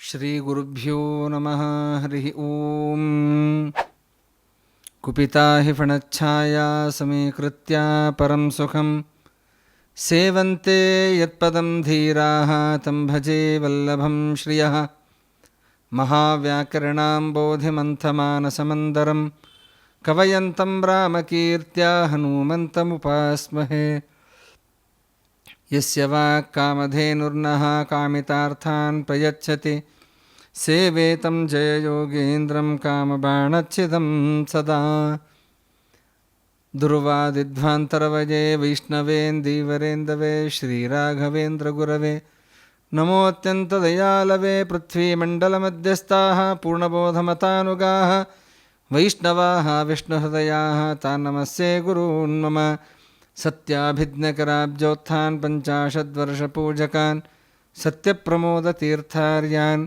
श्रीगुरुभ्यो नमः, हरिः ॐ कुपिता हि फणच्छाया समीकृत्या परं सुखं सेवन्ते यत्पदं धीराः, तं भजे वल्लभं श्रियः। महाव्याकरणाम्बोधिमन्थमानसमन्दरं कवयन्तं रामकीर्त्या हनूमन्तमुपास्महे। यस्य वाक्कामधेनुर्नः कामितार्थान् प्रयच्छति। सेवेतं जययोगेन्द्रं कामबाणच्छिदं सदा। दुर्वादिध्वान्तरवये वैष्णवेन्दीवरेन्दवे श्रीराघवेन्द्रगुरवे। नमोऽत्यन्तदयालवे पृथ्वीमण्डलमध्यस्थाः पूर्णबोधमतानुगाः। वैष्णवाः विष्णुहृदयाः तान् नमस्ये गुरून् मम। सत्याभिघ्नकराब्जोत्थान् पञ्चाशद्वर्षपूजकान् सत्यप्रमोदतीर्थार्यान्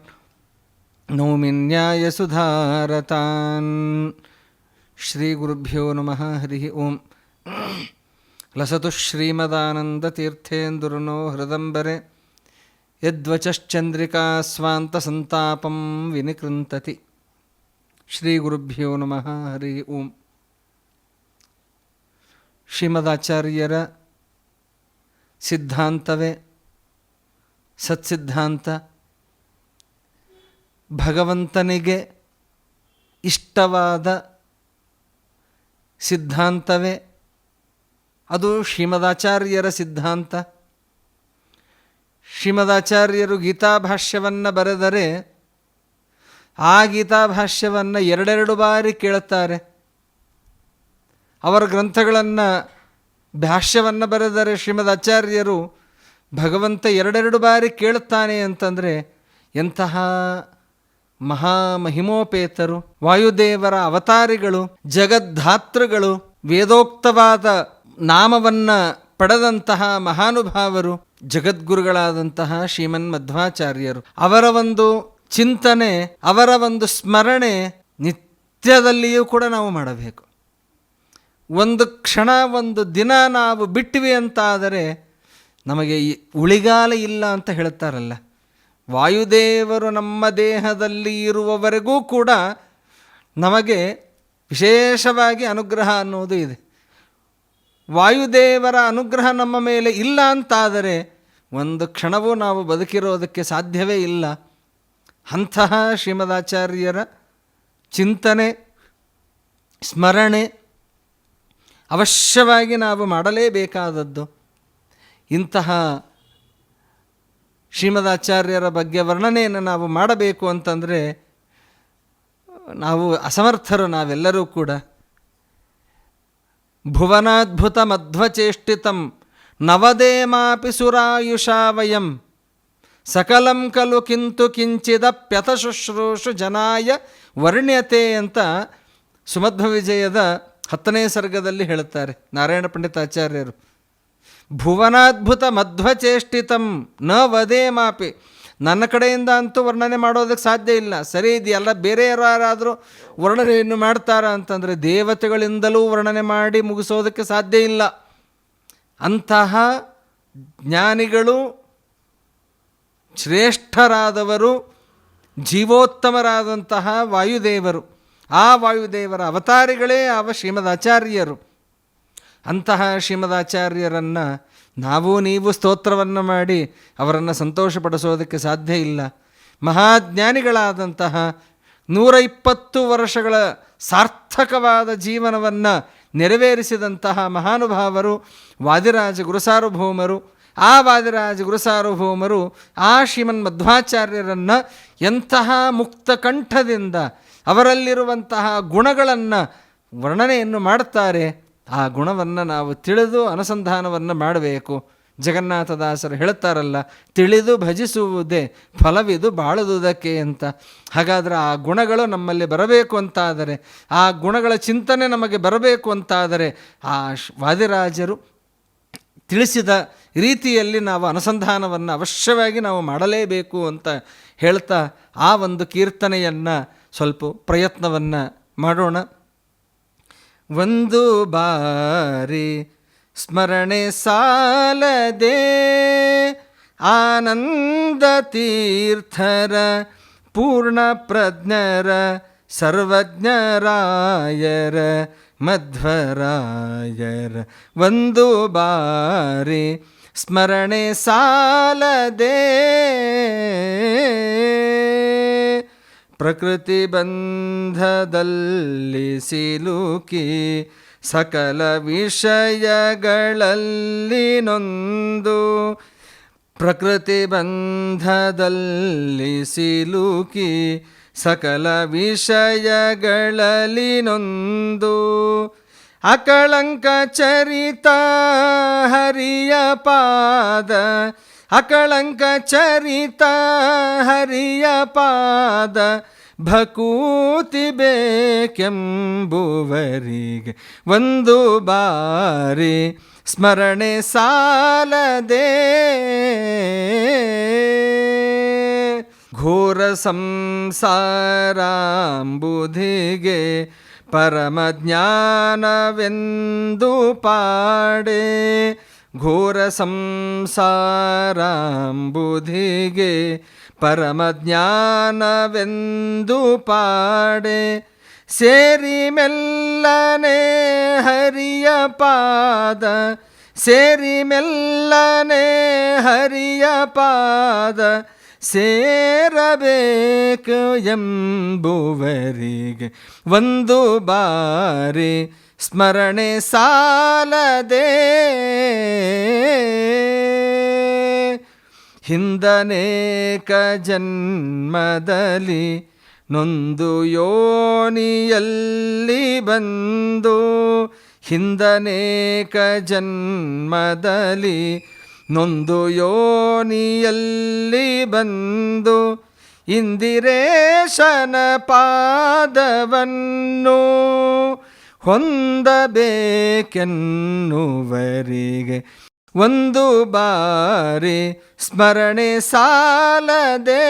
नौमिन्यायसुधारतान्। श्रीगुरुभ्यो नमः, हरिः ओम्। लसतु श्रीमदानन्दतीर्थेन्दुर्नो हृदम्बरे, यद्वचश्चन्द्रिका स्वान्तसन्तापं विनिकृन्तति। श्रीगुरुभ्यो नमः, हरिः ओम्। ಶ್ರೀಮದಾಚಾರ್ಯರ ಸಿದ್ಧಾಂತವೇ ಸತ್ಸಿದ್ಧಾಂತ. ಭಗವಂತನಿಗೆ ಇಷ್ಟವಾದ ಸಿದ್ಧಾಂತವೇ ಅದು ಶ್ರೀಮದಾಚಾರ್ಯರ ಸಿದ್ಧಾಂತ. ಶ್ರೀಮದಾಚಾರ್ಯರು ಗೀತಾಭಾಷ್ಯವನ್ನು ಬರೆದರೆ ಆ ಗೀತಾಭಾಷ್ಯವನ್ನು ಎರಡೆರಡು ಬಾರಿ ಕೇಳುತ್ತಾರೆ. ಅವರ ಗ್ರಂಥಗಳನ್ನು, ಭಾಷ್ಯವನ್ನು ಬರೆದರೆ ಶ್ರೀಮದ್ ಆಚಾರ್ಯರು ಭಗವಂತ ಎರಡೆರಡು ಬಾರಿ ಕೇಳುತ್ತಾನೆ ಅಂತಂದರೆ, ಎಂತಹ ಮಹಾಮಹಿಮೋಪೇತರು, ವಾಯುದೇವರ ಅವತಾರಿಗಳು, ಜಗದ್ಧಾತೃಗಳು, ವೇದೋಕ್ತವಾದ ನಾಮವನ್ನು ಪಡೆದಂತಹ ಮಹಾನುಭಾವರು, ಜಗದ್ಗುರುಗಳಾದಂತಹ ಶ್ರೀಮನ್ ಮಧ್ವಾಚಾರ್ಯರು. ಅವರ ಒಂದು ಚಿಂತನೆ, ಅವರ ಒಂದು ಸ್ಮರಣೆ ನಿತ್ಯದಲ್ಲಿಯೂ ಕೂಡ ನಾವು ಮಾಡಬೇಕು. ಒಂದು ಕ್ಷಣ, ಒಂದು ದಿನ ನಾವು ಬಿಟ್ಟಿವಿ ಅಂತಾದರೆ ನಮಗೆ ಉಳಿಗಾಲ ಇಲ್ಲ ಅಂತ ಹೇಳ್ತಾರಲ್ಲ. ವಾಯುದೇವರು ನಮ್ಮ ದೇಹದಲ್ಲಿ ಇರುವವರೆಗೂ ಕೂಡ ನಮಗೆ ವಿಶೇಷವಾಗಿ ಅನುಗ್ರಹ ಅನ್ನೋದು ಇದೆ. ವಾಯುದೇವರ ಅನುಗ್ರಹ ನಮ್ಮ ಮೇಲೆ ಇಲ್ಲ ಅಂತಾದರೆ ಒಂದು ಕ್ಷಣವೂ ನಾವು ಬದುಕಿರೋದಕ್ಕೆ ಸಾಧ್ಯವೇ ಇಲ್ಲ. ಅಂತಹ ಶ್ರೀಮದಾಚಾರ್ಯರ ಚಿಂತನೆ, ಸ್ಮರಣೆ ಅವಶ್ಯವಾಗಿ ನಾವು ಮಾಡಲೇಬೇಕಾದದ್ದು. ಇಂತಹ ಶ್ರೀಮದಾಚಾರ್ಯರ ಬಗ್ಗೆ ವರ್ಣನೆಯನ್ನು ನಾವು ಮಾಡಬೇಕು ಅಂತಂದರೆ, ನಾವು ಅಸಮರ್ಥರು ನಾವೆಲ್ಲರೂ ಕೂಡ. ಭುವನಾದ್ಭುತ ಮಧ್ವಚೇಷ್ಟಿತಂ ನವದೇಮಾಪಿ ಸುರಾಯುಷಾವಯಂ ಸಕಲಂ ಕಲು ಕಿಂತು ಕಿಂಚಿದ ಶುಶ್ರೂಷು ಜನಾಯ ವರ್ಣ್ಯತೆ ಅಂತ ಸುಮಧ್ವ ವಿಜಯದ ಹತ್ತನೇ ಸರ್ಗದಲ್ಲಿ ಹೇಳುತ್ತಾರೆ ನಾರಾಯಣ ಪಂಡಿತಾಚಾರ್ಯರು, ಭುವನಾದ್ಭುತ ಮಧ್ವಚೇಷ್ಟಿತಂ ನ ವದೇ ಮಾಪಿ. ನನ್ನ ಕಡೆಯಿಂದ ಅಂತೂ ವರ್ಣನೆ ಮಾಡೋದಕ್ಕೆ ಸಾಧ್ಯ ಇಲ್ಲ. ಸರಿ ಇದೆಯಲ್ಲ ಬೇರೆ ಯಾರಾದರೂ ವರ್ಣನೆಯನ್ನು ಮಾಡ್ತಾರ ಅಂತಂದರೆ ದೇವತೆಗಳಿಂದಲೂ ವರ್ಣನೆ ಮಾಡಿ ಮುಗಿಸೋದಕ್ಕೆ ಸಾಧ್ಯ ಇಲ್ಲ. ಅಂತಹ ಜ್ಞಾನಿಗಳು ಶ್ರೇಷ್ಠರಾದವರು, ಜೀವೋತ್ತಮರಾದಂತಹ ವಾಯುದೇವರು. ಆ ವಾಯುದೇವರ ಅವತಾರಿಗಳೇ ಅವ ಶ್ರೀಮದಾಚಾರ್ಯರು. ಅಂತಹ ಶ್ರೀಮದಾಚಾರ್ಯರನ್ನು ನಾವು ನೀವು ಸ್ತೋತ್ರವನ್ನು ಮಾಡಿ ಅವರನ್ನು ಸಂತೋಷಪಡಿಸೋದಕ್ಕೆ ಸಾಧ್ಯ ಇಲ್ಲ. ಮಹಾಜ್ಞಾನಿಗಳಾದಂತಹ ನೂರ ಇಪ್ಪತ್ತು ವರ್ಷಗಳ ಸಾರ್ಥಕವಾದ ಜೀವನವನ್ನು ನೆರವೇರಿಸಿದಂತಹ ಮಹಾನುಭಾವರು ವಾದಿರಾಜ ಗುರುಸಾರ್ವಭೌಮರು, ಆ ವಾದಿರಾಜ ಗುರುಸಾರ್ವಭೌಮರು ಆ ಶ್ರೀಮನ್ ಮಧ್ವಾಚಾರ್ಯರನ್ನು ಎಂತಹ ಮುಕ್ತ ಕಂಠದಿಂದ ಅವರಲ್ಲಿರುವಂತಹ ಗುಣಗಳನ್ನು ವರ್ಣನೆಯನ್ನು ಮಾಡುತ್ತಾರೆ, ಆ ಗುಣವನ್ನು ನಾವು ತಿಳಿದು ಅನುಸಂಧಾನವನ್ನು ಮಾಡಬೇಕು. ಜಗನ್ನಾಥದಾಸರು ಹೇಳುತ್ತಾರಲ್ಲ, ತಿಳಿದು ಭಜಿಸುವುದೇ ಫಲವಿದು ಬಾಳುವುದಕ್ಕೆ ಅಂತ. ಹಾಗಾದರೆ ಆ ಗುಣಗಳು ನಮ್ಮಲ್ಲಿ ಬರಬೇಕು ಅಂತಾದರೆ, ಆ ಗುಣಗಳ ಚಿಂತನೆ ನಮಗೆ ಬರಬೇಕು ಅಂತಾದರೆ, ಆ ವಾದಿರಾಜರು ತಿಳಿಸಿದ ರೀತಿಯಲ್ಲಿ ನಾವು ಅನುಸಂಧಾನವನ್ನು ಅವಶ್ಯವಾಗಿ ನಾವು ಮಾಡಲೇಬೇಕು ಅಂತ ಹೇಳ್ತಾ ಆ ಒಂದು ಕೀರ್ತನೆಯನ್ನು ಸ್ವಲ್ಪ ಪ್ರಯತ್ನವನ್ನು ಮಾಡೋಣ. ಒಂದು ಬಾರಿ ಸ್ಮರಣೆ ಸಾಲದೆ ಆನಂದ ತೀರ್ಥರ ಪೂರ್ಣ ಪ್ರಜ್ಞರ ಸರ್ವಜ್ಞರಾಯರ ಮಧ್ವರಾಯರ ಒಂದು ಬಾರಿ ಸ್ಮರಣೆ ಸಾಲದೆ ಪ್ರಕೃತಿ ಬಂಧದಲ್ಲಿ ಸಿಲುಕಿ ಸಕಲ ವಿಷಯಗಳಲ್ಲಿ ನೊಂದು. ಪ್ರಕೃತಿ ಬಂಧದಲ್ಲಿ ಸಿಲುಕಿ ಸಕಲ ವಿಷಯಗಳಲ್ಲಿ ನೊಂದು. ಅಕಳಂಕ ಚರಿತ ಹರಿಯ ಪಾದ ಅಕಳಂಕ ಚರಿತ ಹರಿಯ ಪಾದ ಭಕೂತಿ ಬೇಕೆಂಬುವರಿಗೆ ಒಂದು ಬಾರಿ ಸ್ಮರಣೆ ಸಾಲದೆ. ಘೋರ ಸಂಸಾರಾಂಬುಧಿಗೆ ಪರಮ ಜ್ಞಾನವೆಂದು ಪಾಡೆ. ಘೋರ ಸಂಸಾರಾಂಬುಧಿಗೆ ಪರಮ ಜ್ಞಾನವೆಂದು ಪಾಡೆ. ಸೇರಿ ಮೆಲ್ಲನೆ ಹರಿಯ ಪಾದ, ಸೇರಿ ಮೆಲ್ಲನೆ ಹರಿಯ ಪಾದ ಸೇರಬೇಕು ಎಂಬುವರಿಗೆ ಒಂದು ಬಾರಿ ಸ್ಮರಣೆ ಸಾಲದೆ. ಹಿಂದನೇಕ ಜನ್ಮದಲ್ಲಿ ನೊಂದು ಯೋನಿಯಲ್ಲಿ ಬಂದು ಹಿಂದನೇಕ ಜನ್ಮದಲ್ಲಿ ನೊಂದು ಯೋನಿಯಲ್ಲಿ ಬಂದು ಇಂದಿರೇಶನ ಪಾದವನ್ನು ಹೊಂದಬೇಕೆನ್ನುವರಿಗೆ ಒಂದು ಬಾರಿ ಸ್ಮರಣೆ ಸಾಲದೆ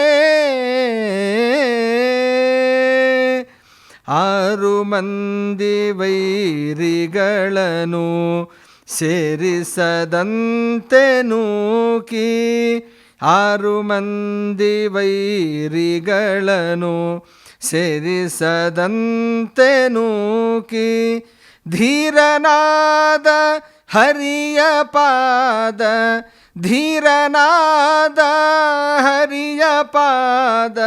ಆರು ಮಂದಿ ವೈರಿಗಳನ್ನು ಸೇರಿಸದಂತೆ ನೂಕಿ ಆರು ಮಂದಿ ವೈರಿಗಳನ್ನು ಸೇರಿಸದಂತೆ ನೂಕಿ ಧೀರನಾದ ಹರಿಯ ಪಾದ ಧೀರನಾದ ಹರಿಯ ಪಾದ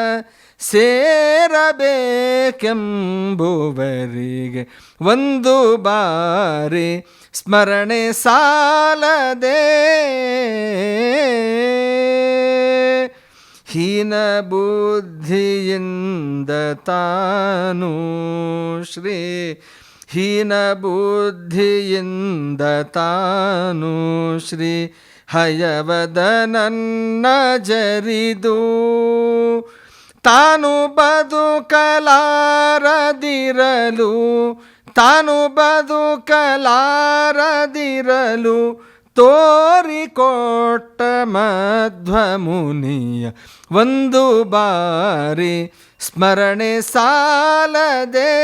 ಸೇರಬೇಕೆಂಬುವರಿಗೆ ಒಂದು ಬಾರಿ ಸ್ಮರಣೆ ಸಾಲದೆ. ಹೀನ ಬುದ್ಧಿಯಿಂದ ತಾನು ಶ್ರೀ ಹೀನ ಬುದ್ಧಿಯಿಂದ ತಾನು ಶ್ರೀ ಹಯವದನನ್ನ ಜರಿದು ತಾನು ಬದುಕಲಾರದಿರಲು ತಾನು ಬದುಕಲಾರದಿರಲು ತೋರಿಕೊಟ್ಟ ಮಧ್ವಮುನಿಯ ಒಂದು ಬಾರಿ ಸ್ಮರಣೆ ಸಾಲದೆ.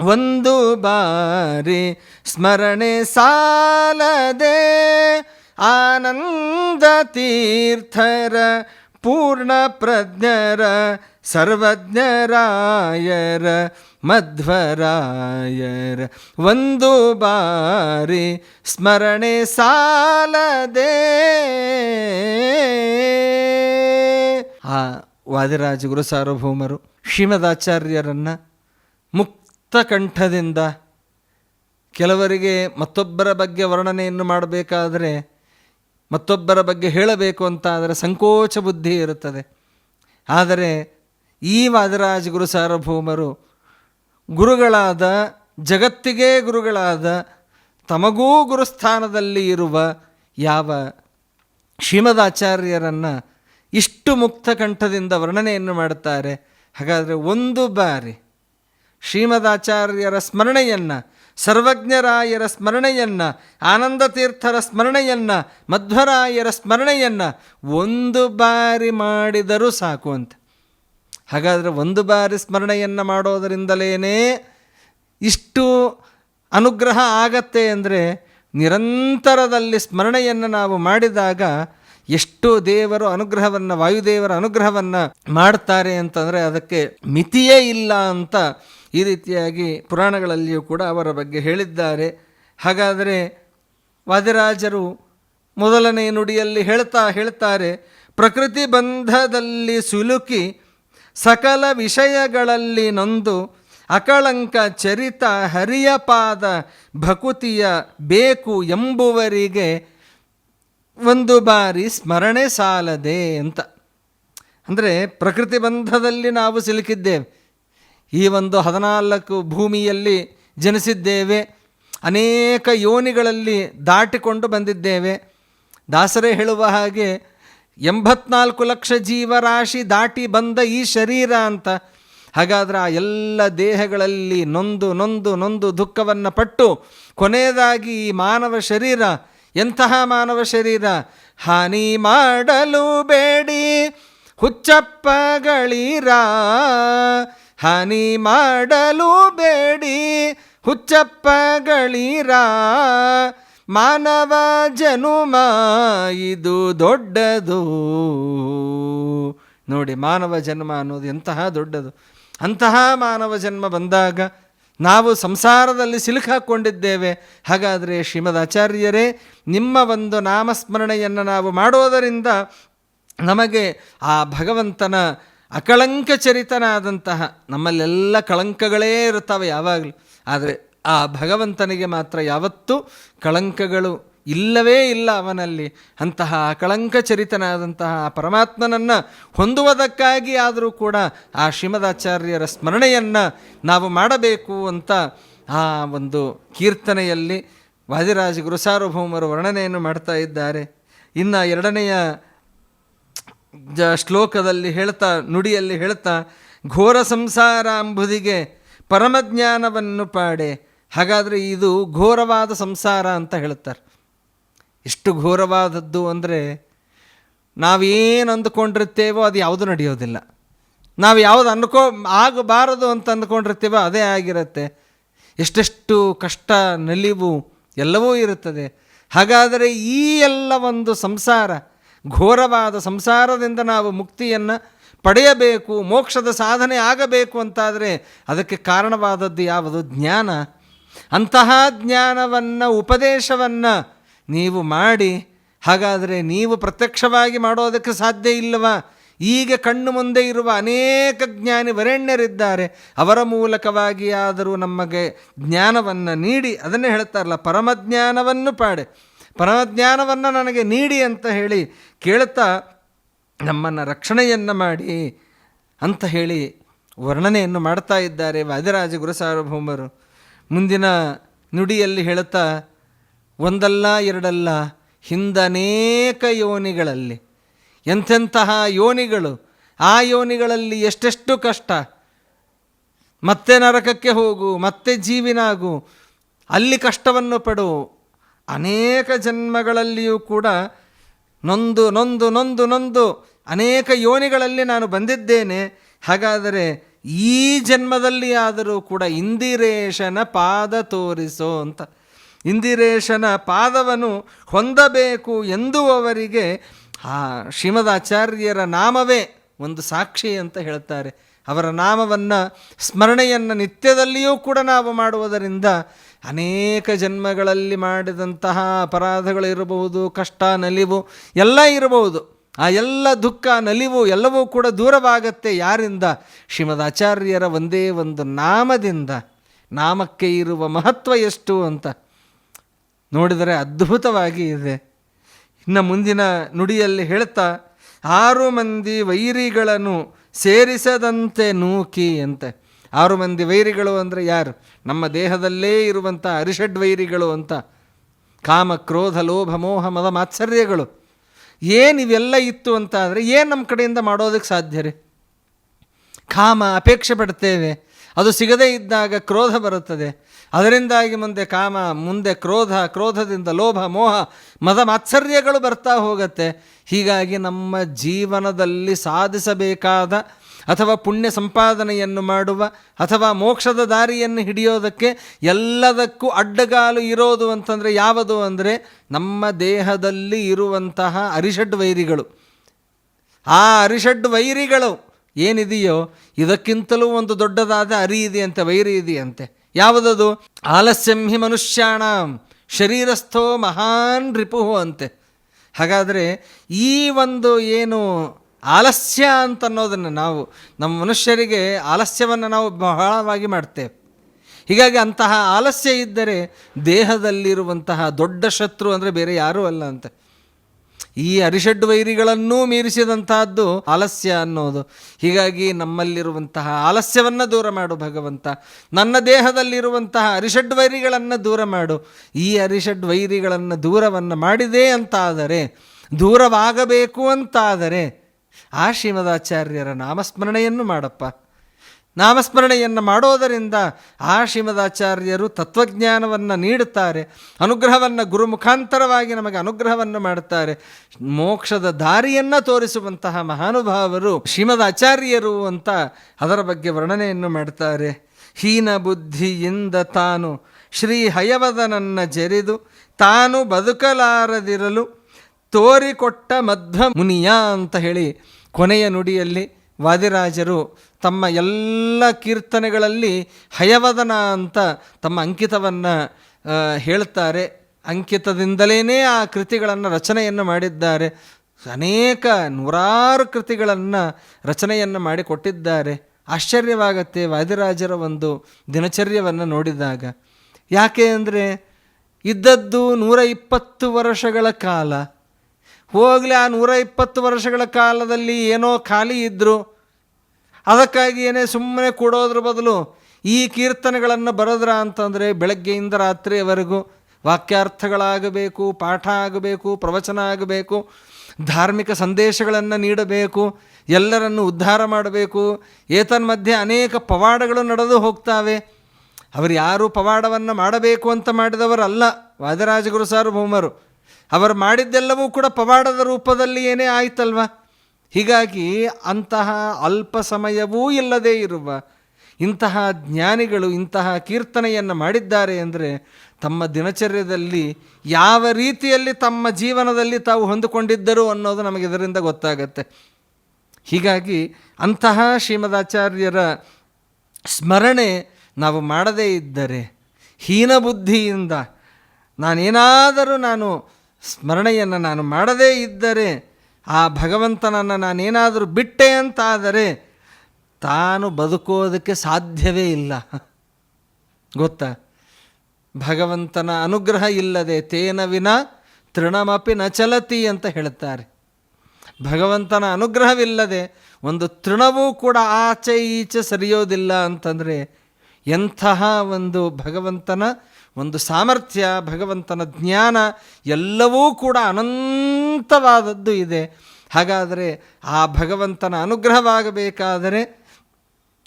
ಒಂದು ಬಾರಿ ಸ್ಮರಣೆ ಸಾಲದೆ. ಆನಂದ ತೀರ್ಥರ ಪೂರ್ಣ ಪ್ರಜ್ಞರ, ಸರ್ವಜ್ಞರಾಯರ, ಮಧ್ವರಾಯರ, ಒಂದು ಬಾರಿ ಸ್ಮರಣೆ ಸಾಲದೆ. ಆ ವಾದಿರಾಜ ಗುರು ಸಾರ್ವಭೌಮರು ಶ್ರೀಮದಾಚಾರ್ಯರನ್ನು ಮುಕ್ತ ಕಂಠದಿಂದ ಕೆಲವರಿಗೆ ಮತ್ತೊಬ್ಬರ ಬಗ್ಗೆ ವರ್ಣನೆಯನ್ನು ಮಾಡಬೇಕಾದರೆ ಮತ್ತೊಬ್ಬರ ಬಗ್ಗೆ ಹೇಳಬೇಕು ಅಂತ ಆದರೆ ಸಂಕೋಚ ಬುದ್ಧಿ ಇರುತ್ತದೆ. ಆದರೆ ಈ ವಾದರಾಜ ಗುರು ಸಾರ್ವಭೌಮರು ಗುರುಗಳಾದ, ಜಗತ್ತಿಗೇ ಗುರುಗಳಾದ, ತಮಗೂ ಗುರುಸ್ಥಾನದಲ್ಲಿ ಇರುವ ಯಾವ ಶ್ರೀಮದಾಚಾರ್ಯರನ್ನು ಇಷ್ಟು ಮುಕ್ತ ಕಂಠದಿಂದ ವರ್ಣನೆಯನ್ನು ಮಾಡುತ್ತಾರೆ. ಹಾಗಾದರೆ ಒಂದು ಬಾರಿ ಶ್ರೀಮದಾಚಾರ್ಯರ ಸ್ಮರಣೆಯನ್ನು ಸರ್ವಜ್ಞರಾಯರ ಸ್ಮರಣೆಯನ್ನು ಆನಂದ ತೀರ್ಥರ ಸ್ಮರಣೆಯನ್ನು, ಮಧ್ವರಾಯರ ಸ್ಮರಣೆಯನ್ನು ಒಂದು ಬಾರಿ ಮಾಡಿದರೂ ಸಾಕು ಅಂತ. ಹಾಗಾದರೆ ಒಂದು ಬಾರಿ ಸ್ಮರಣೆಯನ್ನು ಮಾಡೋದರಿಂದಲೇ ಇಷ್ಟು ಅನುಗ್ರಹ ಆಗತ್ತೆ ಅಂದರೆ ನಿರಂತರದಲ್ಲಿ ಸ್ಮರಣೆಯನ್ನು ನಾವು ಮಾಡಿದಾಗ ಎಷ್ಟು ದೇವರು ಅನುಗ್ರಹವನ್ನು, ವಾಯುದೇವರ ಅನುಗ್ರಹವನ್ನು ಮಾಡ್ತಾರೆ ಅಂತಂದರೆ ಅದಕ್ಕೆ ಮಿತಿಯೇ ಇಲ್ಲ ಅಂತ ಈ ರೀತಿಯಾಗಿ ಪುರಾಣಗಳಲ್ಲಿಯೂ ಕೂಡ ಅವರ ಬಗ್ಗೆ ಹೇಳಿದ್ದಾರೆ. ಹಾಗಾದರೆ ವಾದಿರಾಜರು ಮೊದಲನೇ ನುಡಿಯಲ್ಲಿ ಹೇಳ್ತಾ ಹೇಳ್ತಾರೆ, ಪ್ರಕೃತಿ ಬಂಧದಲ್ಲಿ ಸುಲುಕಿ ಸಕಲ ವಿಷಯಗಳಲ್ಲಿ ನೊಂದು ಅಕಳಂಕ ಚರಿತ ಹರಿಯಪಾದ ಭಕುತಿಯ ಬೇಕು ಎಂಬುವರಿಗೆ ಒಂದು ಬಾರಿ ಸ್ಮರಣೆ ಸಾಲದೆ ಅಂತ. ಅಂದರೆ ಪ್ರಕೃತಿ ಬಂಧದಲ್ಲಿ ನಾವು ಸಿಲುಕಿದ್ದೇವೆ. ಈ ಒಂದು ಹದಿನಾಲ್ಕು ಭೂಮಿಯಲ್ಲಿ ಜನಿಸಿದ್ದೇವೆ. ಅನೇಕ ಯೋನಿಗಳಲ್ಲಿ ದಾಟಿಕೊಂಡು ಬಂದಿದ್ದೇವೆ. ದಾಸರೇ ಹೇಳುವ ಹಾಗೆ ಎಂಬತ್ನಾಲ್ಕು ಲಕ್ಷ ಜೀವರಾಶಿ ದಾಟಿ ಬಂದ ಈ ಶರೀರ ಅಂತ. ಹಾಗಾದರೆ ಆ ಎಲ್ಲ ದೇಹಗಳಲ್ಲಿ ನೊಂದು ನೊಂದು ನೊಂದು ದುಃಖವನ್ನು ಪಟ್ಟು ಕೊನೆಯದಾಗಿ ಈ ಮಾನವ ಶರೀರ, ಎಂತಹ ಮಾನವ ಶರೀರ? ಹಾನಿ ಮಾಡಲು ಬೇಡಿ ಹುಚ್ಚಪ್ಪಗಳೀರ ಹಾನಿ ಮಾಡಲು ಬೇಡಿ, ಹುಚ್ಚಪ್ಪಗಳೀರ. ಮಾನವ ಜನುಮ ಇದು ದೊಡ್ಡದು. ನೋಡಿ, ಮಾನವ ಜನ್ಮ ಅನ್ನೋದು ಎಂತಹ ದೊಡ್ಡದು. ಅಂತಹ ಮಾನವ ಜನ್ಮ ಬಂದಾಗ ನಾವು ಸಂಸಾರದಲ್ಲಿ ಸಿಲುಕಾಕೊಂಡಿದ್ದೇವೆ ಹಾಗಾದರೆ ಶ್ರೀಮದ್ ಆಚಾರ್ಯರೇ ನಿಮ್ಮ ಒಂದು ನಾಮಸ್ಮರಣೆಯನ್ನು ನಾವು ಮಾಡುವುದರಿಂದ ನಮಗೆ ಆ ಭಗವಂತನ ಅಕಳಂಕ ಚರಿತನಾದಂತಹ ನಮ್ಮಲ್ಲೆಲ್ಲ ಕಳಂಕಗಳೇ ಇರುತ್ತವೆ ಯಾವಾಗಲೂ. ಆದರೆ ಆ ಭಗವಂತನಿಗೆ ಮಾತ್ರ ಯಾವತ್ತೂ ಕಳಂಕಗಳು ಇಲ್ಲವೇ ಇಲ್ಲ ಅವನಲ್ಲಿ. ಅಂತಹ ಕಳಂಕ ಚರಿತನಾದಂತಹ ಆ ಪರಮಾತ್ಮನನ್ನು ಹೊಂದುವುದಕ್ಕಾಗಿ ಆದರೂ ಕೂಡ ಆ ಶ್ರೀಮದಾಚಾರ್ಯರ ಸ್ಮರಣೆಯನ್ನು ನಾವು ಮಾಡಬೇಕು ಅಂತ ಆ ಒಂದು ಕೀರ್ತನೆಯಲ್ಲಿ ವಾದಿರಾಜ ಗುರುಸಾರ್ವಭೌಮರು ವರ್ಣನೆಯನ್ನು ಮಾಡ್ತಾ ಇದ್ದಾರೆ. ಇನ್ನು ಎರಡನೆಯ ಜ ಶ್ಲೋಕದಲ್ಲಿ ಹೇಳ್ತಾ, ನುಡಿಯಲ್ಲಿ ಹೇಳ್ತಾ, ಘೋರ ಸಂಸಾರ ಅಂಬುದಿಗೆ ಪರಮಜ್ಞಾನವನ್ನು ಪಾಡೆ. ಹಾಗಾದರೆ ಇದು ಘೋರವಾದ ಸಂಸಾರ ಅಂತ ಹೇಳ್ತಾರೆ ಎಷ್ಟು ಘೋರವಾದದ್ದು ಅಂದರೆ, ನಾವೇನು ಅಂದುಕೊಂಡಿರ್ತೇವೋ ಅದು ಯಾವುದು ನಡೆಯೋದಿಲ್ಲ. ನಾವು ಯಾವುದು ಅನ್ಕೋ, ಆಗಬಾರದು ಅಂತ ಅಂದ್ಕೊಂಡಿರ್ತೇವೋ ಅದೇ ಆಗಿರುತ್ತೆ. ಎಷ್ಟೆಷ್ಟು ಕಷ್ಟ, ನಲಿವು ಎಲ್ಲವೂ ಇರುತ್ತದೆ. ಹಾಗಾದರೆ ಈ ಎಲ್ಲ ಒಂದು ಸಂಸಾರ ಘೋರವಾದ ಸಂಸಾರದಿಂದ ನಾವು ಮುಕ್ತಿಯನ್ನು ಪಡೆಯಬೇಕು, ಮೋಕ್ಷದ ಸಾಧನೆ ಆಗಬೇಕು ಅಂತಾದರೆ ಅದಕ್ಕೆ ಕಾರಣವಾದದ್ದು ಯಾವುದು? ಜ್ಞಾನ. ಅಂತಹ ಜ್ಞಾನವನ್ನು, ಉಪದೇಶವನ್ನು ನೀವು ಮಾಡಿ, ಹಾಗಾದರೆ ನೀವು ಪ್ರತ್ಯಕ್ಷವಾಗಿ ಮಾಡೋದಕ್ಕೆ ಸಾಧ್ಯ ಇಲ್ಲವ? ಈಗ ಕಣ್ಣು ಮುಂದೆ ಇರುವ ಅನೇಕ ಜ್ಞಾನಿ ವರೆಣ್ಯರಿದ್ದಾರೆ. ಅವರ ಮೂಲಕವಾಗಿ ಆದರೂ ನಮಗೆ ಜ್ಞಾನವನ್ನು ನೀಡಿ, ಅದನ್ನೇ ಹೇಳ್ತಾರಲ್ಲ, ಪರಮಜ್ಞಾನವನ್ನು ಪಾಡೆ. ಪರಮಜ್ಞಾನವನ್ನು ನನಗೆ ನೀಡಿ ಅಂತ ಹೇಳಿ ಕೇಳುತ್ತಾ, ನಮ್ಮನ್ನು ರಕ್ಷಣೆಯನ್ನು ಮಾಡಿ ಅಂತ ಹೇಳಿ ವರ್ಣನೆಯನ್ನು ಮಾಡ್ತಾ ಇದ್ದಾರೆ ವಾದಿರಾಜ ಗುರುಸಾರ್ವಭೌಮರು ಮುಂದಿನ ನುಡಿಯಲ್ಲಿ ಹೇಳುತ್ತಾ, ಒಂದಲ್ಲ ಎರಡಲ್ಲ ಹಿಂದನೇಕ ಯೋನಿಗಳಲ್ಲಿ ಎಂಥೆಂತಹ ಯೋನಿಗಳು, ಆ ಯೋನಿಗಳಲ್ಲಿ ಎಷ್ಟೆಷ್ಟು ಕಷ್ಟ. ಮತ್ತೆ ನರಕಕ್ಕೆ ಹೋಗು, ಮತ್ತೆ ಜೀವಿನಾಗು, ಅಲ್ಲಿ ಕಷ್ಟವನ್ನು ಪಡು ಅನೇಕ ಜನ್ಮಗಳಲ್ಲಿಯೂ ಕೂಡ ನೊಂದು ನೊಂದು ನೊಂದು ನೊಂದು ಅನೇಕ ಯೋನಿಗಳಲ್ಲಿ ನಾನು ಬಂದಿದ್ದೇನೆ. ಹಾಗಾದರೆ ಈ ಜನ್ಮದಲ್ಲಿ ಆದರೂ ಕೂಡ ಇಂದಿರೇಶನ ಪಾದ ತೋರಿಸೋ ಅಂತ. ಇಂದಿರೇಶನ ಪಾದವನ್ನು ಹೊಂದಬೇಕು ಎಂದುವವರಿಗೆ ಆ ಶ್ರೀಮದಾಚಾರ್ಯರ ನಾಮವೇ ಒಂದು ಸಾಕ್ಷಿ ಅಂತ ಹೇಳ್ತಾರೆ. ಅವರ ನಾಮವನ್ನು ಸ್ಮರಣೆಯನ್ನು ನಿತ್ಯದಲ್ಲಿಯೂ ಕೂಡ ನಾವು ಮಾಡುವುದರಿಂದ ಅನೇಕ ಜನ್ಮಗಳಲ್ಲಿ ಮಾಡಿದಂತಹ ಅಪರಾಧಗಳಿರಬಹುದು, ಕಷ್ಟ, ನಲಿವು, ಎಲ್ಲ ಇರಬಹುದು. ಆ ಎಲ್ಲ ದುಃಖ, ನಲಿವು ಎಲ್ಲವೂ ಕೂಡ ದೂರವಾಗತ್ತೆ. ಯಾರಿಂದ? ಶ್ರೀಮದ್ ಆಚಾರ್ಯರ ಒಂದೇ ಒಂದು ನಾಮದಿಂದ. ನಾಮಕ್ಕೆ ಇರುವ ಮಹತ್ವ ಎಷ್ಟು ಅಂತ ನೋಡಿದರೆ ಅದ್ಭುತವಾಗಿ ಇದೆ. ಇನ್ನು ಮುಂದಿನ ನುಡಿಯಲ್ಲಿ ಹೇಳ್ತಾ, ಆರು ಮಂದಿ ವೈರಿಗಳನ್ನು ಸೇರಿಸದಂತೆ ನೂಕಿ ಅಂತೆ ಆರು ಮಂದಿ ವೈರಿಗಳು ಅಂದರೆ ಯಾರು? ನಮ್ಮ ದೇಹದಲ್ಲೇ ಇರುವಂಥ ಅರಿಷಡ್ ವೈರಿಗಳು ಅಂತ. ಕಾಮ, ಕ್ರೋಧ, ಲೋಭ, ಮೋಹ, ಮದ, ಮಾತ್ಸರ್ಯಗಳು. ಏನು ಇವೆಲ್ಲ ಇತ್ತು ಅಂತ ಆದರೆ ಏನು ನಮ್ಮ ಕಡೆಯಿಂದ ಮಾಡೋದಕ್ಕೆ ಸಾಧ್ಯ ರೀ? ಕಾಮ ಅಪೇಕ್ಷೆ ಪಡ್ತೇವೆ. ಅದು ಸಿಗದೇ ಇದ್ದಾಗ ಕ್ರೋಧ ಬರುತ್ತದೆ. ಅದರಿಂದಾಗಿ ಮುಂದೆ ಕಾಮ, ಮುಂದೆ ಕ್ರೋಧ, ಕ್ರೋಧದಿಂದ ಲೋಭ, ಮೋಹ, ಮದ, ಮಾತ್ಸರ್ಯಗಳು ಬರ್ತಾ ಹೋಗುತ್ತೆ. ಹೀಗಾಗಿ ನಮ್ಮ ಜೀವನದಲ್ಲಿ ಸಾಧಿಸಬೇಕಾದ ಅಥವಾ ಪುಣ್ಯ ಸಂಪಾದನೆಯನ್ನು ಮಾಡುವ ಅಥವಾ ಮೋಕ್ಷದ ದಾರಿಯನ್ನು ಹಿಡಿಯೋದಕ್ಕೆ ಎಲ್ಲದಕ್ಕೂ ಅಡ್ಡಗಾಲು ಇರೋದು ಅಂತಂದರೆ ಯಾವುದು ಅಂದರೆ ನಮ್ಮ ದೇಹದಲ್ಲಿ ಇರುವಂತಹ ಅರಿಷಡ್ ವೈರಿಗಳು. ಆ ಅರಿಷಡ್ ವೈರಿಗಳು ಏನಿದೆಯೋ ಇದಕ್ಕಿಂತಲೂ ಒಂದು ದೊಡ್ಡದಾದ ಅರಿ ಇದೆಯಂತೆ, ವೈರಿ ಇದೆಯಂತೆ. ಯಾವುದದು? ಆಲಸ್ಯಂ ಹಿ ಮನುಷ್ಯಾಣ, ಶರೀರಸ್ಥೋ ಮಹಾನ್ ರಿಪುಹು ಅಂತೆ. ಹಾಗಾದರೆ ಈ ಒಂದು ಏನು ಆಲಸ್ಯ ಅಂತನ್ನೋದನ್ನು ನಾವು, ನಮ್ಮ ಮನುಷ್ಯರಿಗೆ ಆಲಸ್ಯವನ್ನು ನಾವು ಬಹಳವಾಗಿ ಮಾಡ್ತೇವೆ. ಹೀಗಾಗಿ ಅಂತಹ ಆಲಸ್ಯ ಇದ್ದರೆ ದೇಹದಲ್ಲಿರುವಂತಹ ದೊಡ್ಡ ಶತ್ರು ಅಂದರೆ ಬೇರೆ ಯಾರೂ ಅಲ್ಲ ಅಂತೆ. ಈ ಅರಿಷಡ್ ವೈರಿಗಳನ್ನೂ ಮೀರಿಸಿದಂತಹದ್ದು ಆಲಸ್ಯ ಅನ್ನೋದು. ಹೀಗಾಗಿ ನಮ್ಮಲ್ಲಿರುವಂತಹ ಆಲಸ್ಯವನ್ನು ದೂರ ಮಾಡು ಭಗವಂತ. ನನ್ನ ದೇಹದಲ್ಲಿರುವಂತಹ ಅರಿಷಡ್ ವೈರಿಗಳನ್ನು ದೂರ ಮಾಡು. ಈ ಅರಿಷಡ್ ವೈರಿಗಳನ್ನು ದೂರವನ್ನು ಮಾಡಿದೆ ಅಂತಾದರೆ, ದೂರವಾಗಬೇಕು ಅಂತಾದರೆ ಆ ಶ್ರೀಮದಾಚಾರ್ಯರ ನಾಮಸ್ಮರಣೆಯನ್ನು ಮಾಡಪ್ಪ. ನಾಮಸ್ಮರಣೆಯನ್ನು ಮಾಡೋದರಿಂದ ಆ ಶ್ರೀಮದಾಚಾರ್ಯರು ತತ್ವಜ್ಞಾನವನ್ನು ನೀಡುತ್ತಾರೆ, ಅನುಗ್ರಹವನ್ನು ಗುರು ಮುಖಾಂತರವಾಗಿ ನಮಗೆ ಅನುಗ್ರಹವನ್ನು ಮಾಡುತ್ತಾರೆ ಮೋಕ್ಷದ ದಾರಿಯನ್ನು ತೋರಿಸುವಂತಹ ಮಹಾನುಭಾವರು ಶ್ರೀಮದಾಚಾರ್ಯರು ಅಂತ ಅದರ ಬಗ್ಗೆ ವರ್ಣನೆಯನ್ನು ಮಾಡ್ತಾರೆ. ಹೀನ ಬುದ್ಧಿಯಿಂದ ತಾನು ಶ್ರೀ ಹಯವದನನ್ನು ಜರಿದು ತಾನು ಬದುಕಲಾರದಿರಲು ತೋರಿಕೊಟ್ಟ ಮಧ್ವ ಮುನಿಯ ಅಂತ ಹೇಳಿ ಕೊನೆಯ ನುಡಿಯಲ್ಲಿ ವಾದಿರಾಜರು ತಮ್ಮ ಎಲ್ಲ ಕೀರ್ತನೆಗಳಲ್ಲಿ ಹಯವದನ ಅಂತ ತಮ್ಮ ಅಂಕಿತವನ್ನು ಹೇಳ್ತಾರೆ ಅಂಕಿತದಿಂದಲೇ ಆ ಕೃತಿಗಳನ್ನು ರಚನೆಯನ್ನು ಮಾಡಿದ್ದಾರೆ. ಅನೇಕ ನೂರಾರು ಕೃತಿಗಳನ್ನು ರಚನೆಯನ್ನು ಮಾಡಿಕೊಟ್ಟಿದ್ದಾರೆ. ಆಶ್ಚರ್ಯವಾಗತ್ತೆ ವಾದಿರಾಜರ ಒಂದು ದಿನಚರ್ಯವನ್ನು ನೋಡಿದಾಗ. ಯಾಕೆ ಅಂದರೆ ಇದ್ದದ್ದು ನೂರ ಇಪ್ಪತ್ತು ವರ್ಷಗಳ ಕಾಲ. ಹೋಗಲಿ ಆ ನೂರ ಇಪ್ಪತ್ತು ವರ್ಷಗಳ ಕಾಲದಲ್ಲಿ ಏನೋ ಖಾಲಿ ಇದ್ದರು ಅದಕ್ಕಾಗಿ ಏನೇ ಸುಮ್ಮನೆ ಕೊಡೋದ್ರ ಬದಲು ಈ ಕೀರ್ತನೆಗಳನ್ನು ಬರೆದ್ರ ಅಂತಂದರೆ ಬೆಳಗ್ಗೆಯಿಂದ ರಾತ್ರಿಯವರೆಗೂ ವಾಕ್ಯಾರ್ಥಗಳಾಗಬೇಕು, ಪಾಠ ಆಗಬೇಕು, ಪ್ರವಚನ ಆಗಬೇಕು, ಧಾರ್ಮಿಕ ಸಂದೇಶಗಳನ್ನು ನೀಡಬೇಕು, ಎಲ್ಲರನ್ನು ಉದ್ಧಾರ ಮಾಡಬೇಕು. ಏತನ್ಮಧ್ಯೆ ಅನೇಕ ಪವಾಡಗಳು ನಡೆದು ಹೋಗ್ತಾವೆ. ಅವರು ಯಾರು ಪವಾಡವನ್ನು ಮಾಡಬೇಕು ಅಂತ ಮಾಡಿದವರಲ್ಲ ವಾದರಾಜಗುರು ಸಾರ್ವಭೌಮರು. ಅವರು ಮಾಡಿದ್ದೆಲ್ಲವೂ ಕೂಡ ಪವಾಡದ ರೂಪದಲ್ಲಿ ಏನೇ ಆಯ್ತಲ್ವ? ಹೀಗಾಗಿ ಅಂತಹ ಅಲ್ಪ ಸಮಯವೂ ಇಲ್ಲದೇ ಇರುವ ಇಂತಹ ಜ್ಞಾನಿಗಳು ಇಂತಹ ಕೀರ್ತನೆಯನ್ನು ಮಾಡಿದ್ದಾರೆ ಅಂದರೆ ತಮ್ಮ ದಿನಚರ್ಯದಲ್ಲಿ ಯಾವ ರೀತಿಯಲ್ಲಿ ತಮ್ಮ ಜೀವನದಲ್ಲಿ ತಾವು ಹೊಂದಿಕೊಂಡಿದ್ದರು ಅನ್ನೋದು ನಮಗೆ ಇದರಿಂದ ಗೊತ್ತಾಗತ್ತೆ. ಹೀಗಾಗಿ ಅಂತಹ ಶ್ರೀಮದಾಚಾರ್ಯರ ಸ್ಮರಣೆ ನಾವು ಮಾಡದೇ ಇದ್ದರೆ, ಹೀನ ಬುದ್ಧಿಯಿಂದ ನಾನೇನಾದರೂ ನಾನು ಸ್ಮರಣೆಯನ್ನು ನಾನು ಮಾಡದೇ ಇದ್ದರೆ, ಆ ಭಗವಂತನನ್ನು ನಾನೇನಾದರೂ ಬಿಟ್ಟೆ ಅಂತಾದರೆ, ತಾನು ಬದುಕೋದಕ್ಕೆ ಸಾಧ್ಯವೇ ಇಲ್ಲ. ಗೊತ್ತಾ? ಭಗವಂತನ ಅನುಗ್ರಹ ಇಲ್ಲದೆ ತೇನ ವಿನ ತೃಣಮಪಿ ನ ಚಲತಿ ಅಂತ ಹೇಳುತ್ತಾರೆ ಭಗವಂತನ ಅನುಗ್ರಹವಿಲ್ಲದೆ ಒಂದು ತೃಣವೂ ಕೂಡ ಆಚೆ ಈಚೆ ಸರಿಯೋದಿಲ್ಲ ಅಂತಂದರೆ ಎಂತಹ ಒಂದು ಭಗವಂತನ ಒಂದು ಸಾಮರ್ಥ್ಯ, ಭಗವಂತನ ಜ್ಞಾನ ಎಲ್ಲವೂ ಕೂಡ ಅನಂತವಾದದ್ದು ಇದೆ. ಹಾಗಾದರೆ ಆ ಭಗವಂತನ ಅನುಗ್ರಹವಾಗಬೇಕಾದರೆ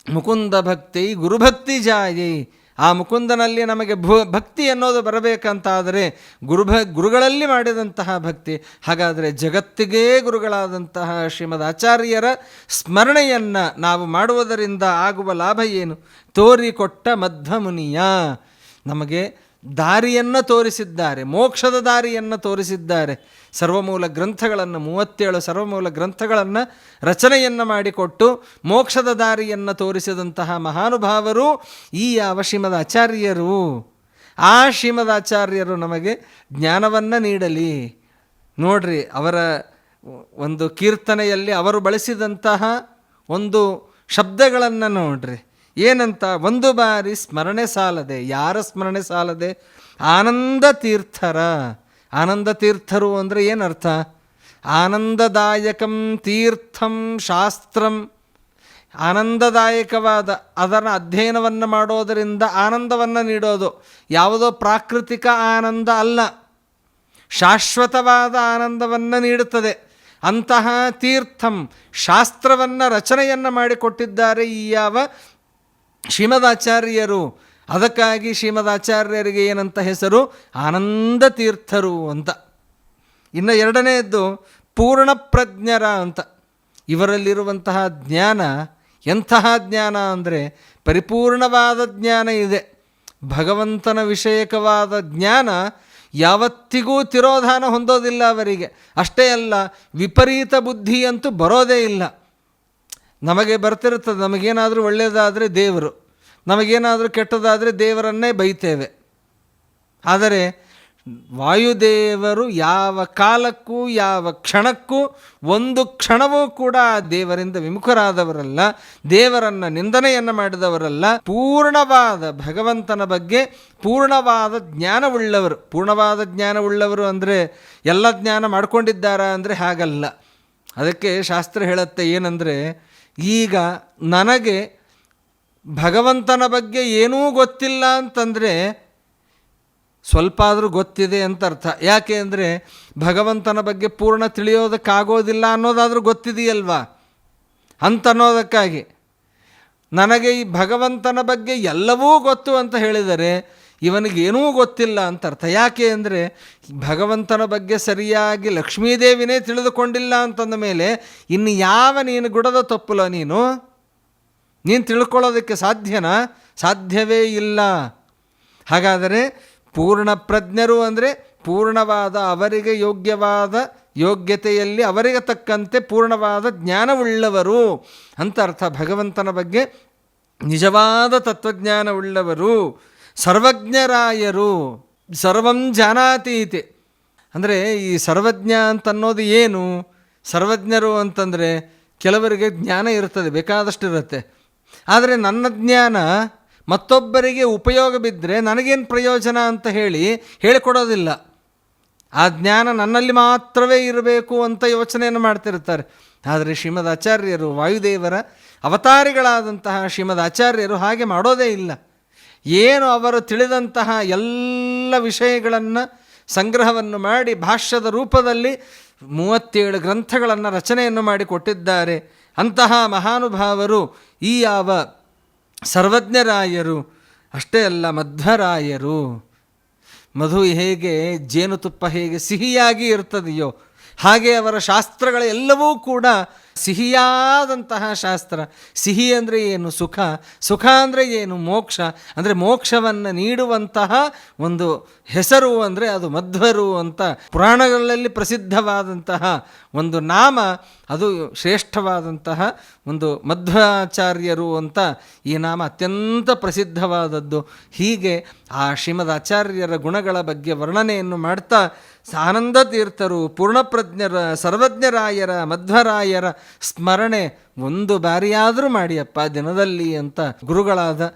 ಮುಕುಂದ ಭಕ್ತಿ ಗುರುಭಕ್ತಿ ಜಾಯಿ. ಆ ಮುಕುಂದನಲ್ಲಿ ನಮಗೆ ಭೂ, ಭಕ್ತಿ ಅನ್ನೋದು ಬರಬೇಕಂತಾದರೆ ಗುರುಭ, ಗುರುಗಳಲ್ಲಿ ಮಾಡಿದಂತಹ ಭಕ್ತಿ. ಹಾಗಾದರೆ ಜಗತ್ತಿಗೇ ಗುರುಗಳಾದಂತಹ ಶ್ರೀಮದ್ ಆಚಾರ್ಯರ ಸ್ಮರಣೆಯನ್ನು ನಾವು ಮಾಡುವುದರಿಂದ ಆಗುವ ಲಾಭ ಏನು? ತೋರಿಕೊಟ್ಟ ಮಧ್ವಮುನಿಯ. ನಮಗೆ ದಾರಿಯನ್ನು ತೋರಿಸಿದ್ದಾರೆ, ಮೋಕ್ಷದ ದಾರಿಯನ್ನು ತೋರಿಸಿದ್ದಾರೆ. ಸರ್ವಮೂಲ ಗ್ರಂಥಗಳನ್ನು, ಮೂವತ್ತೇಳು ಸರ್ವಮೂಲ ಗ್ರಂಥಗಳನ್ನು ರಚನೆಯನ್ನು ಮಾಡಿಕೊಟ್ಟು ಮೋಕ್ಷದ ದಾರಿಯನ್ನು ತೋರಿಸಿದಂತಹ ಮಹಾನುಭಾವರು ಈ ಯಾವ ಶ್ರೀಮದ ಆಚಾರ್ಯರು. ಆ ಶ್ರೀಮದ ಆಚಾರ್ಯರು ನಮಗೆ ಜ್ಞಾನವನ್ನು ನೀಡಲಿ. ನೋಡ್ರಿ, ಅವರ ಒಂದು ಕೀರ್ತನೆಯಲ್ಲಿ ಅವರು ಬಳಸಿದಂತಹ ಒಂದು ಶಬ್ದಗಳನ್ನು ನೋಡ್ರಿ. ಏನಂತ ಒಂದು ಬಾರಿ ಸ್ಮರಣೆ ಸಾಲದೆ, ಯಾರ ಸ್ಮರಣೆ ಸಾಲದೆ? ಆನಂದ ತೀರ್ಥರ. ಆನಂದ ತೀರ್ಥರು ಅಂದರೆ ಏನರ್ಥ? ಆನಂದದಾಯಕಂ ತೀರ್ಥಂ ಶಾಸ್ತ್ರಂ. ಆನಂದದಾಯಕವಾದ ಅದರ ಅಧ್ಯಯನವನ್ನು ಮಾಡೋದರಿಂದ ಆನಂದವನ್ನು ನೀಡೋದು. ಯಾವುದೋ ಪ್ರಾಕೃತಿಕ ಆನಂದ ಅಲ್ಲ. ಶಾಶ್ವತವಾದ ಆನಂದವನ್ನು ನೀಡುತ್ತದೆ. ಅಂತಹ ತೀರ್ಥಂ ಶಾಸ್ತ್ರವನ್ನು ರಚನೆಯನ್ನು ಮಾಡಿಕೊಟ್ಟಿದ್ದಾರೆ ಈ ಯಾವ ಶ್ರೀಮದಾಚಾರ್ಯರು, ಅದಕ್ಕಾಗಿ ಶ್ರೀಮದಾಚಾರ್ಯರಿಗೆ ಏನಂತ ಹೆಸರು? ಆನಂದ ತೀರ್ಥರು ಅಂತ. ಇನ್ನು ಎರಡನೆಯದ್ದು, ಪೂರ್ಣಪ್ರಜ್ಞರ ಅಂತ. ಇವರಲ್ಲಿರುವಂತಹ ಜ್ಞಾನ, ಎಂತಹ ಜ್ಞಾನ ಅಂದರೆ ಪರಿಪೂರ್ಣವಾದ ಜ್ಞಾನ ಇದೆ. ಭಗವಂತನ ವಿಷಯಕವಾದ ಜ್ಞಾನ ಯಾವತ್ತಿಗೂ ತಿರೋಧಾನ ಹೊಂದೋದಿಲ್ಲ ಅವರಿಗೆ. ಅಷ್ಟೇ ಅಲ್ಲ, ವಿಪರೀತ ಬುದ್ಧಿಯಂತೂ ಬರೋದೇ ಇಲ್ಲ. ನಮಗೆ ಬರ್ತಿರ್ತದೆ ನಮಗೇನಾದರೂ ಒಳ್ಳೆಯದಾದರೆ ದೇವರು. ನಮಗೇನಾದರೂ ಕೆಟ್ಟದಾದರೆ ದೇವರನ್ನೇ ಬೈತೇವೆ. ಆದರೆ ವಾಯುದೇವರು ಯಾವ ಕಾಲಕ್ಕೂ, ಯಾವ ಕ್ಷಣಕ್ಕೂ, ಒಂದು ಕ್ಷಣವೂ ಕೂಡ ದೇವರಿಂದ ವಿಮುಖರಾದವರಲ್ಲ, ದೇವರನ್ನ ನಿಂದನೆಯನ್ನು ಮಾಡಿದವರಲ್ಲ. ಪೂರ್ಣವಾದ ಭಗವಂತನ ಬಗ್ಗೆ ಪೂರ್ಣವಾದ ಜ್ಞಾನವುಳ್ಳವರು. ಪೂರ್ಣವಾದ ಜ್ಞಾನವುಳ್ಳವರು ಅಂದರೆ ಎಲ್ಲ ಜ್ಞಾನ ಮಾಡ್ಕೊಂಡಿದ್ದಾರಾ ಅಂದರೆ ಹಾಗಲ್ಲ. ಅದಕ್ಕೆ ಶಾಸ್ತ್ರ ಹೇಳುತ್ತೆ ಏನಂದರೆ ಈಗ ನನಗೆ ಭಗವಂತನ ಬಗ್ಗೆ ಏನೂ ಗೊತ್ತಿಲ್ಲ ಅಂತಂದರೆ ಸ್ವಲ್ಪ ಆದರೂ ಗೊತ್ತಿದೆ ಅಂತ ಅರ್ಥ. ಯಾಕೆ ಅಂದರೆ ಭಗವಂತನ ಬಗ್ಗೆ ಪೂರ್ಣ ತಿಳಿಯೋದಕ್ಕಾಗೋದಿಲ್ಲ ಅನ್ನೋದಾದರೂ ಗೊತ್ತಿದೆಯಲ್ವಾ? ಅಂತನ್ನೋದಕ್ಕಾಗಿ. ನನಗೆ ಈ ಭಗವಂತನ ಬಗ್ಗೆ ಎಲ್ಲವೂ ಗೊತ್ತು ಅಂತ ಹೇಳಿದರೆ ಇವನಿಗೇನೂ ಗೊತ್ತಿಲ್ಲ ಅಂತ ಅರ್ಥ. ಯಾಕೆ ಅಂದರೆ ಭಗವಂತನ ಬಗ್ಗೆ ಸರಿಯಾಗಿ ಲಕ್ಷ್ಮೀದೇವಿನೇ ತಿಳಿದುಕೊಂಡಿಲ್ಲ ಅಂತಂದ ಮೇಲೆ ಇನ್ನು ಯಾವ ನೀನು ಗುಡದ ತಪ್ಪುಲ ನೀನು? ನೀನು ತಿಳ್ಕೊಳ್ಳೋದಕ್ಕೆ ಸಾಧ್ಯನಾ? ಸಾಧ್ಯವೇ ಇಲ್ಲ. ಹಾಗಾದರೆ ಪೂರ್ಣ ಪ್ರಜ್ಞರು ಅಂದರೆ ಪೂರ್ಣವಾದ ಅವರಿಗೆ ಯೋಗ್ಯವಾದ ಯೋಗ್ಯತೆಯಲ್ಲಿ ಅವರಿಗೆ ತಕ್ಕಂತೆ ಪೂರ್ಣವಾದ ಜ್ಞಾನವುಳ್ಳವರು ಅಂತ ಅರ್ಥ. ಭಗವಂತನ ಬಗ್ಗೆ ನಿಜವಾದ ತತ್ವಜ್ಞಾನವುಳ್ಳವರು. ಸರ್ವಜ್ಞರಾಯರು, ಸರ್ವಂ ಜಾನಾತೀತಿ. ಅಂದರೆ ಈ ಸರ್ವಜ್ಞ ಅಂತನ್ನೋದು ಏನು? ಸರ್ವಜ್ಞರು ಅಂತಂದರೆ ಕೆಲವರಿಗೆ ಜ್ಞಾನ ಇರ್ತದೆ ಬೇಕಾದಷ್ಟು ಇರುತ್ತೆ ಆದರೆ ನನ್ನ ಜ್ಞಾನ ಮತ್ತೊಬ್ಬರಿಗೆ ಉಪಯೋಗ ಬಿದ್ದರೆ ನನಗೇನು ಪ್ರಯೋಜನ ಅಂತ ಹೇಳಿ ಹೇಳಿಕೊಡೋದಿಲ್ಲ. ಆ ಜ್ಞಾನ ನನ್ನಲ್ಲಿ ಮಾತ್ರವೇ ಇರಬೇಕು ಅಂತ ಯೋಚನೆಯನ್ನು ಮಾಡ್ತಿರ್ತಾರೆ. ಆದರೆ ಶ್ರೀಮದ್ ಆಚಾರ್ಯರು, ವಾಯುದೇವರ ಅವತಾರಿಗಳಾದಂತಹ ಶ್ರೀಮದ್ ಆಚಾರ್ಯರು ಹಾಗೆ ಮಾಡೋದೇ ಇಲ್ಲ. ಏನು ಅವರು ತಿಳಿದಂತಹ ಎಲ್ಲ ವಿಷಯಗಳನ್ನು ಸಂಗ್ರಹವನ್ನು ಮಾಡಿ ಭಾಷ್ಯದ ರೂಪದಲ್ಲಿ ಮೂವತ್ತೇಳು ಗ್ರಂಥಗಳನ್ನು ರಚನೆಯನ್ನು ಮಾಡಿ ಕೊಟ್ಟಿದ್ದಾರೆ. ಅಂತಹ ಮಹಾನುಭಾವರು ಈ ಯಾವ ಸರ್ವಜ್ಞರಾಯರು, ಅಷ್ಟೇ ಅಲ್ಲ ಮಧ್ವರಾಯರು. ಮಧು ಹೇಗೆ, ಜೇನುತುಪ್ಪ ಹೇಗೆ ಸಿಹಿಯಾಗಿ ಇರ್ತದೆಯೋ ಹಾಗೆ ಅವರ ಶಾಸ್ತ್ರಗಳೆಲ್ಲವೂ ಕೂಡ ಸಿಹಿಯಾದಂತಹ ಶಾಸ್ತ್ರ. ಸಿಹಿ ಅಂದರೆ ಏನು? ಸುಖ. ಸುಖ ಅಂದರೆ ಏನು? ಮೋಕ್ಷ. ಅಂದರೆ ಮೋಕ್ಷವನ್ನು ನೀಡುವಂತಹ ಒಂದು ಹೆಸರು ಅಂದರೆ ಅದು ಮಧ್ವರು ಅಂತ ಪುರಾಣಗಳಲ್ಲಿ ಪ್ರಸಿದ್ಧವಾದಂತಹ ಒಂದು ನಾಮ, ಅದು ಶ್ರೇಷ್ಠವಾದಂತಹ ಒಂದು ಮಧ್ವಾಚಾರ್ಯರು ಅಂತ ಈ ನಾಮ ಅತ್ಯಂತ ಪ್ರಸಿದ್ಧವಾದದ್ದು. ಹೀಗೆ ಆ ಶ್ರೀಮದ್ ಆಚಾರ್ಯರ ಗುಣಗಳ ಬಗ್ಗೆ ವರ್ಣನೆಯನ್ನು ಮಾಡ್ತಾ ಆನಂದ ತೀರ್ಥರು, ಪೂರ್ಣಪ್ರಜ್ಞರ, ಸರ್ವಜ್ಞರಾಯರ, ಮಧ್ವರಾಯರ ಸ್ಮರಣೆ ಒಂದು ಬಾರಿಯಾದರೂ ಮಾಡಿಯಪ್ಪ, ದಿನದಲ್ಲಿ ಅಂತ ಗುರುಗಳಾದ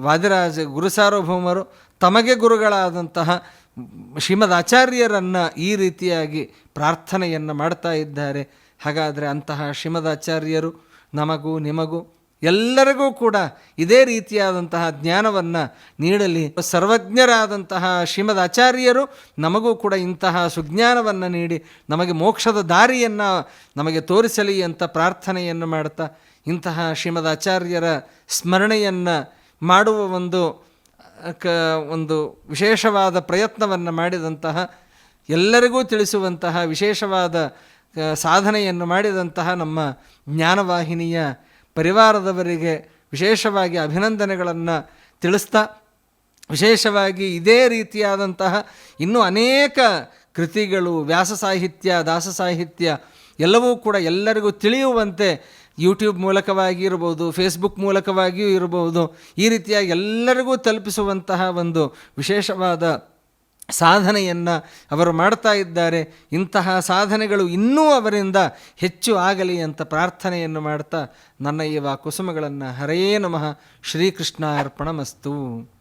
ವಾದಿರಾಜ ಗುರು ಸಾರ್ವಭೌಮರು ತಮಗೆ ಗುರುಗಳಾದಂತಹ ಶ್ರೀಮದ್ ಆಚಾರ್ಯರನ್ನು ಈ ರೀತಿಯಾಗಿ ಪ್ರಾರ್ಥನೆಯನ್ನು ಮಾಡ್ತಾ ಇದ್ದಾರೆ. ಹಾಗಾದರೆ ಅಂತಹ ಶ್ರೀಮದ್ ಆಚಾರ್ಯರು ನಮಗೂ ನಿಮಗೂ ಎಲ್ಲರಿಗೂ ಕೂಡ ಇದೇ ರೀತಿಯಾದಂತಹ ಜ್ಞಾನವನ್ನು ನೀಡಲಿ. ಸರ್ವಜ್ಞರಾದಂತಹ ಶ್ರೀಮದ್ ಆಚಾರ್ಯರು ನಮಗೂ ಕೂಡ ಇಂತಹ ಸುಜ್ಞಾನವನ್ನು ನೀಡಿ ನಮಗೆ ಮೋಕ್ಷದ ದಾರಿಯನ್ನು ನಮಗೆ ತೋರಿಸಲಿ ಅಂತ ಪ್ರಾರ್ಥನೆಯನ್ನು ಮಾಡ್ತಾ, ಇಂತಹ ಶ್ರೀಮದ್ ಆಚಾರ್ಯರ ಸ್ಮರಣೆಯನ್ನು ಮಾಡುವ ಒಂದು, ಕ, ಒಂದು ವಿಶೇಷವಾದ ಪ್ರಯತ್ನವನ್ನು ಮಾಡಿದಂತಹ, ಎಲ್ಲರಿಗೂ ತಿಳಿಸುವಂತಹ ವಿಶೇಷವಾದ ಸಾಧನೆಯನ್ನು ಮಾಡಿದಂತಹ ನಮ್ಮ ಜ್ಞಾನವಾಹಿನಿಯ ಪರಿವಾರದವರಿಗೆ ವಿಶೇಷವಾಗಿ ಅಭಿನಂದನೆಗಳನ್ನು ತಿಳಿಸ್ತಾ, ವಿಶೇಷವಾಗಿ ಇದೇ ರೀತಿಯಾದಂತಹ ಇನ್ನೂ ಅನೇಕ ಕೃತಿಗಳು, ವ್ಯಾಸ ಸಾಹಿತ್ಯ, ದಾಸ ಸಾಹಿತ್ಯ ಎಲ್ಲವೂ ಕೂಡ ಎಲ್ಲರಿಗೂ ತಿಳಿಯುವಂತೆ ಯೂಟ್ಯೂಬ್ ಮೂಲಕವಾಗಿ ಇರ್ಬೋದು ಫೇಸ್ಬುಕ್ ಮೂಲಕವಾಗಿಯೂ ಇರಬಹುದು ಈ ರೀತಿಯಾಗಿ ಎಲ್ಲರಿಗೂ ತಲುಪಿಸುವಂತಹ ಒಂದು ವಿಶೇಷವಾದ ಸಾಧನೆಯನ್ನು ಅವರು ಮಾಡ್ತಾ ಇದ್ದಾರೆ, ಇಂತಹ ಸಾಧನೆಗಳು ಇನ್ನೂ ಅವರಿಂದ ಹೆಚ್ಚು ಆಗಲಿ ಅಂತ ಪ್ರಾರ್ಥನೆಯನ್ನು ಮಾಡ್ತಾ ನನ್ನ ಈ ಕುಸುಮಗಳನ್ನು ಹರೇ ನಮಃ. ಶ್ರೀಕೃಷ್ಣ ಅರ್ಪಣಮಸ್ತು